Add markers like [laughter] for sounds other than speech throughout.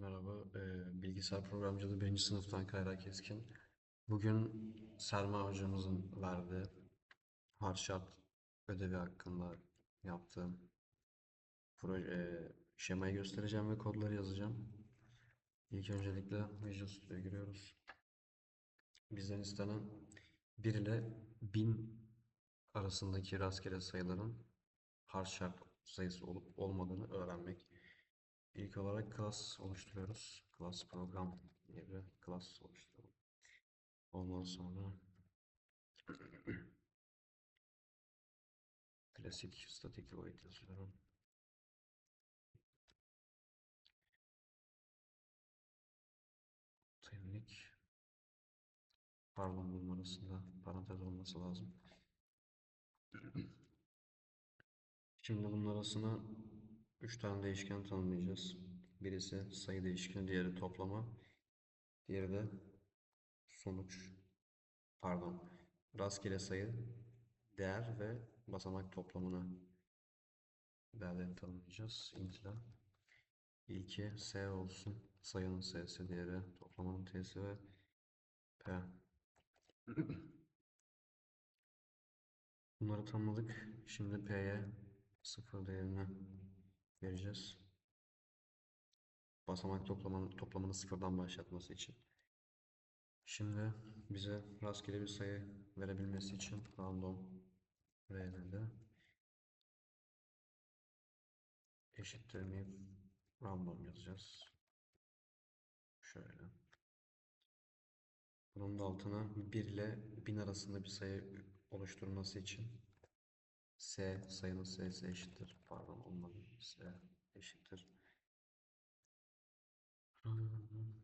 Merhaba, eee, bilgisayar programcılığı 1. sınıftan Kayra Keskin. Bugün Selma hocamızın verdiği harçart ödevi hakkında yaptığım proje, eee, şemayı göstereceğim ve kodları yazacağım. İlk öncelikle Visual Studio'ya giriyoruz. Bizden istenen 1 ile 1000 arasındaki rastgele sayıların harçart sayısı olup olmadığını öğrenmek. İlk olarak class oluşturuyoruz. Class program diye bir class oluşturalım. Ondan sonra [clears throat] klasik static void yazıyorum. Temlik pardon bunun arasında parantez olması lazım. [clears throat] Şimdi bunun arasına 3 tane değişken tanımlayacağız. Birisi sayı değişkeni, diğeri toplama, diğeri de sonuç. Pardon. Rastgele sayı, değer ve basamak toplamını değerlerini tanımlayacağız. int ile. İlki s olsun. Sayının s'si, diğeri toplamanın t'si ve p. Bunları tanımladık. Şimdi p'ye sıfır değerini vereceğiz. Basamak toplamanın, toplamını sıfırdan başlatması için. Şimdi bize rastgele bir sayı verebilmesi için random r'de eşittir mi random yazacağız. Şöyle. Bunun da altına 1 ile 1000 arasında bir sayı oluşturması için S sayının S'si eşittir. Pardon olmadı. S eşittir.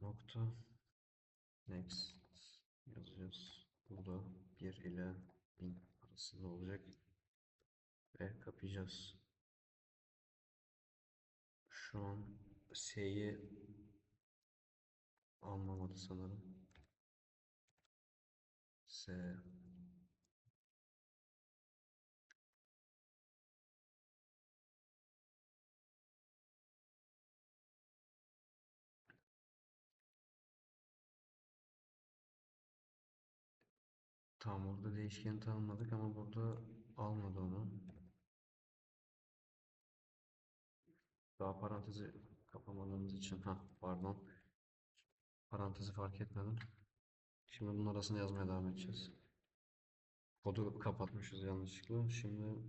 Nokta. Next yazacağız. Burada 1 ile 1000 arasında olacak. Ve kapayacağız. Şu an S'yi anlamadı sanırım. S Tam burada değişkeni tanımladık ama burada almadı onu. Daha parantezi kapamadığımız için ha pardon. Parantezi fark etmedim. Şimdi bunun arasını yazmaya devam edeceğiz. Kodu kapatmışız yanlışlıkla. Şimdi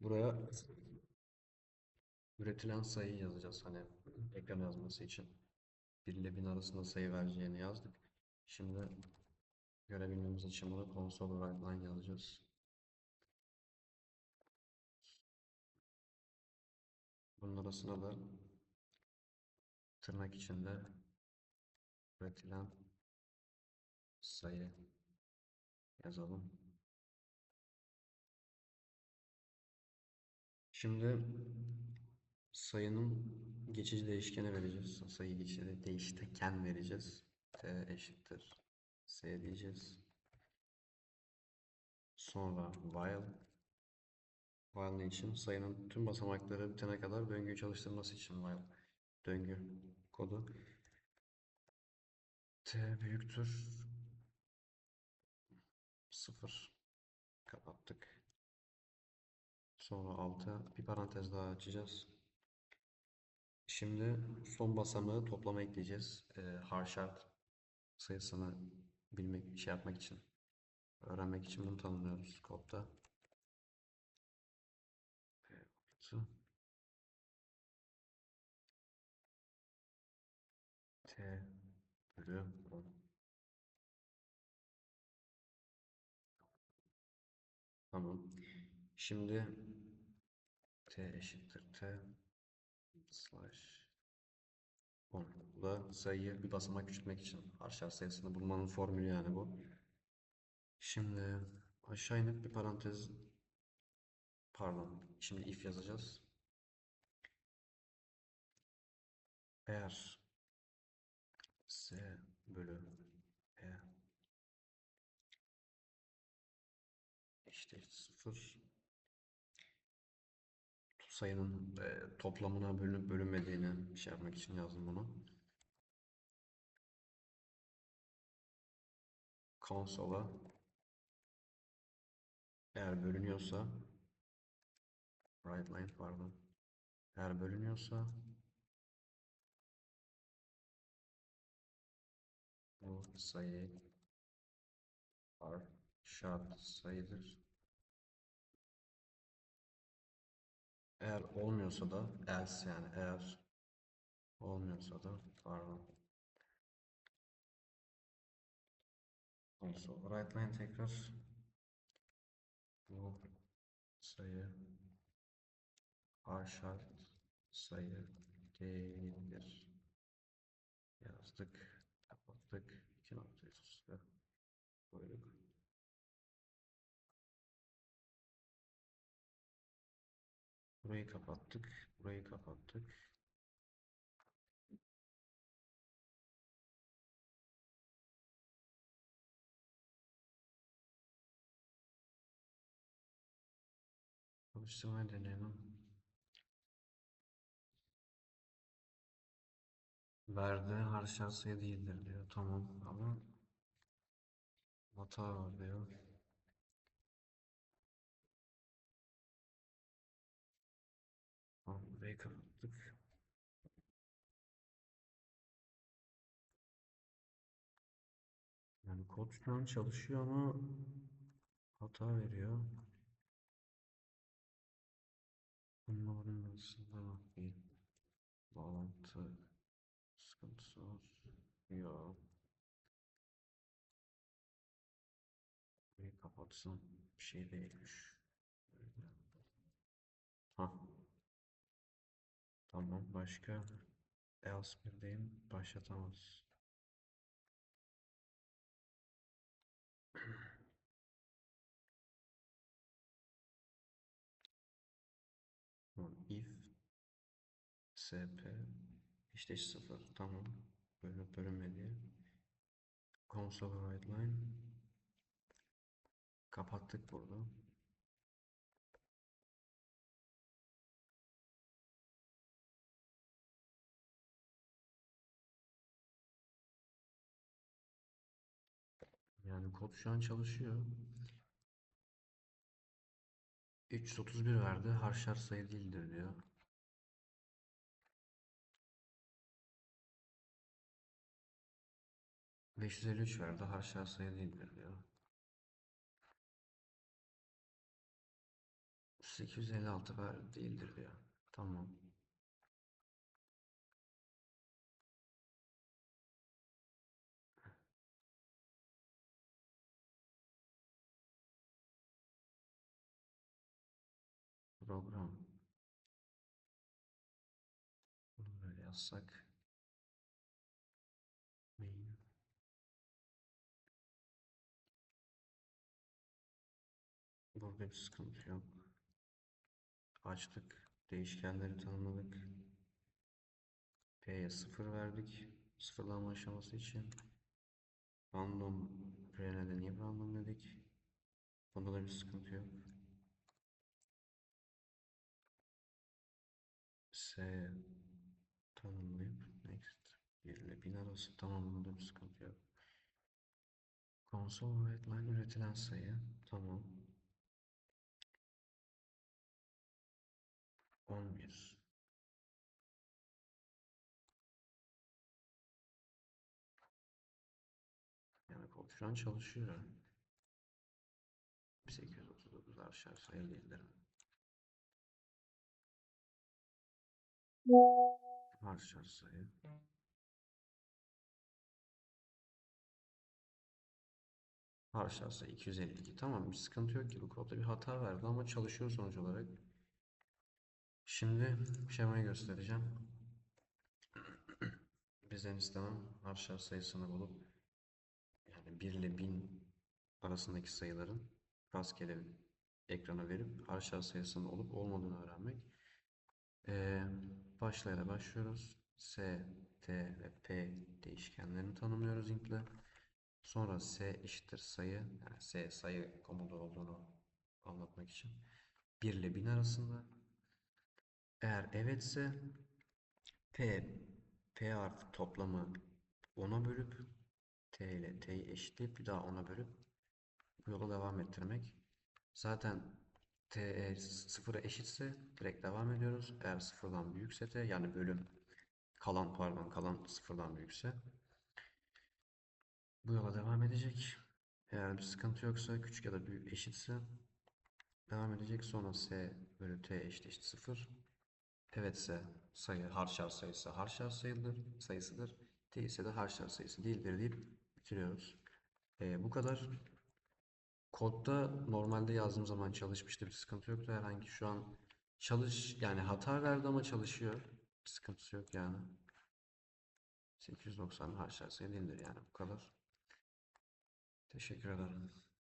buraya üretilen sayıyı yazacağız. Hani ekran yazması için. 1 ile 1000 arasında sayı vereceğini yazdık. Şimdi görebilmemiz için bunu write line yazacağız. Bunun arasına da tırnak içinde üretilen sayı yazalım. Şimdi sayının geçici değişkeni vereceğiz. Sayı geçici değişken vereceğiz. t eşittir s diyeceğiz. Sonra while while ne için? Sayının tüm basamakları bitene kadar döngüyü çalıştırması için while döngü kodu t büyüktür 0 kapattık. Sonra alta bir parantez daha açacağız. Şimdi son basamağı toplama ekleyeceğiz. E, harshart sayısını bilmek, şey yapmak için, öğrenmek için bunu tanımlıyoruz kodda. T bölü 10. Tamam. Şimdi T eşittir T slash 10. Bu da sayıyı bir basamak küçültmek için harçlar sayısını bulmanın formülü yani bu. Şimdi aşağı inip bir parantez pardon şimdi if yazacağız. Eğer s bölü p eşittir 0 sayının e, toplamına bölünüp bölünmediğini şey yapmak için yazdım bunu. Konsola eğer bölünüyorsa right line pardon eğer bölünüyorsa bu sayı var şart sayıdır. Eğer olmuyorsa da else yani eğer olmuyorsa da pardon. Also right line tekrar bu sayı a şart sayı değildir. Yazdık, Burayı kapattık, burayı kapattık. Çalıştırmayı deneyelim. Verdi harçlar sayı değildir diyor. Tamam ama hata var diyor. Burayı kapattık. Yani kod şu an çalışıyor ama hata veriyor. Bunların arasında bir bağlantı sıkıntısı. Yok. Burayı kapatsam bir şey değilmiş. Ha. Tamam başka? Else birdeyim başlatamaz. İf sp işte 0 tamam bölünüp bölünmedi. Console write line. Kapattık burada kod şu an çalışıyor. 331 verdi. Harçlar sayı değildir diyor. 553 verdi. Harçlar sayı değildir diyor. 856 ver değildir diyor. Tamam program. Bunu böyle yazsak. Main burada bir sıkıntı yok. Açtık. Değişkenleri tanımladık. P'ye 0 verdik sıfırlama aşaması için. Random R'ne de niye random dedik? Bunda da bir sıkıntı yok S tanımlayıp next 1 ile 1000 arası tamamında bir sıkıntı yok. Console write line üretilen sayı tamam. 11 yani kod şu an çalışıyor. 839 aşağı sayı değildir. Harçlar sayı. Harçlar sayı 252. Tamam bir sıkıntı yok ki bu kodda bir hata verdi ama çalışıyor sonuç olarak. Şimdi şemayı göstereceğim. Bizden istenen harçlar sayısını bulup yani 1 ile 1000 arasındaki sayıların rastgele ekrana verip harçlar sayısının olup olmadığını öğrenmek. Ee, başlayla başlıyoruz. S, T ve P değişkenlerini tanımlıyoruz intle. Sonra S eşittir sayı, yani S sayı komutu olduğunu anlatmak için 1 ile 1000 arasında Eğer evetse P, P harfi toplamı 10'a bölüp T ile T'yi eşitleyip bir daha 10'a bölüp yola devam ettirmek. Zaten T e, sıfıra eşitse direkt devam ediyoruz. Eğer sıfırdan büyükse T yani bölüm kalan pardon kalan sıfırdan büyükse bu yola devam edecek. Eğer bir sıkıntı yoksa küçük ya da büyük eşitse devam edecek. Sonra S bölü T eşit 0. Evetse sayı harçlar sayısı harçlar sayıdır, sayısıdır. Değilse de harçlar sayısı değildir deyip bitiriyoruz. Ee, bu kadar. Kodda normalde yazdığım zaman çalışmıştı. Bir sıkıntı yoktu herhangi. Şu an çalış yani hata verdi ama çalışıyor. Bir sıkıntısı yok yani. 890 harçlar sayı değildir yani bu kadar. Teşekkür ederim.